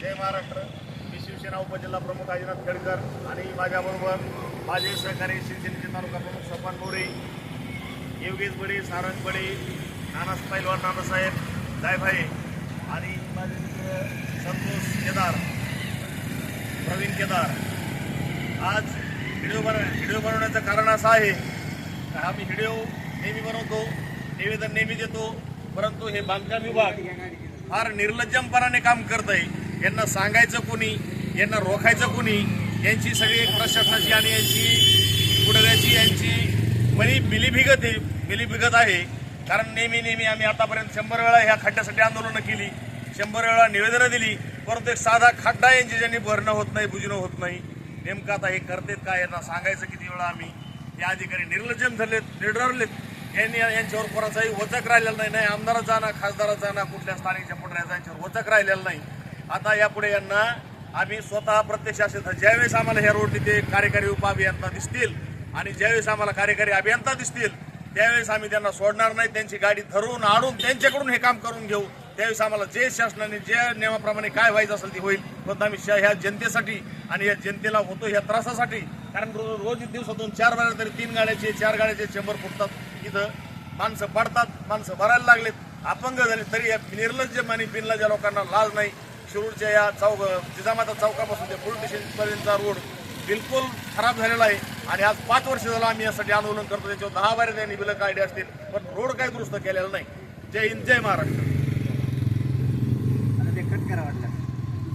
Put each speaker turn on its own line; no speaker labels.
महाराष्ट्र. मी शिवसेना उपजिल्हा प्रमुख आदिनाथ खेडकर आणि माझ्याबरोबर माझे सहकारी शिवसेनेचे तालुका प्रमुख सपन मोरे योगेश बडे सारंग बडे नानास पैलवान नानासाहेब जायभाई आणि माझे मित्र संतोष केदार प्रवीण केदार. आज व्हिडिओ बन व्हिडिओ बनवण्याचं कारण असं आहे का आम्ही व्हिडिओ नेहमी बनवतो निवेदन नेहमी देतो परंतु हे बांधकाम विभाग फार निर्लज्जमपणाने काम करत आहे यांना सांगायचं कोणी यांना रोखायचं कोणी यांची सगळी प्रशासनाची आणि यांची पुढऱ्याची यांची मनी मिलीभिगत आहे मिलीभिगत आहे. कारण नेहमी नेहमी आम्ही आतापर्यंत शंभर वेळा ह्या खड्ड्यासाठी आंदोलनं केली शंभर वेळा निवेदनं दिली परंतु एक साधा खड्डा यांची ज्यांनी भरणं होत नाही बुजणं होत नाही. नेमकं आता हे करतेत काय यांना सांगायचं किती वेळा आम्ही? हे अधिकारी निर्लज्जम झालेत निडरलेत. यांनी यांच्यावर कोणाचाही वचक राहिलेला नाही नाही आमदाराचा ना खासदाराचा ना कुठल्या स्थानिक पुढऱ्याचा यांच्यावर वचक राहिलेला नाही. आता यापुढे यांना आम्ही स्वतः प्रत्यक्ष असेल तर ज्यावेळेस आम्हाला ह्या रोड ते कार्यकारी उपअभियंता दिसतील आणि ज्यावेळेस आम्हाला कार्यकारी अभियंता दिसतील त्यावेळेस आम्ही त्यांना सोडणार नाही त्यांची गाडी धरून आणून त्यांच्याकडून हे काम करून घेऊ. त्यावेळेस आम्हाला जे शासनाने जे नियमाप्रमाणे काय व्हायचं असेल ते होईल. पण आम्ही ह्या जनतेसाठी आणि या जनतेला होतो ह्या त्रासासाठी कारण रोज दिवसातून चार वेळा तरी तीन गाड्याचे चार गाड्याचे चेंबर फुटतात. इथं माणसं पडतात माणसं भरायला लागलेत. अपंग झाले तरी या निर्लज्ज आणि बिनलज्या लोकांना लाज नाही. शिरूरच्या या चौक जिजामाता चौकापासून ते पोलीस स्टेशनपर्यंतचा रोड बिलकुल खराब झालेला आहे. आणि आज पाच वर्ष झालं आम्ही यासाठी आंदोलन करतो त्याच्यावर दहा बारा त्यांनी बिलं काढले असतील पण रोड काही दुरुस्त केलेला नाही. जय हिंद जय महाराष्ट्र.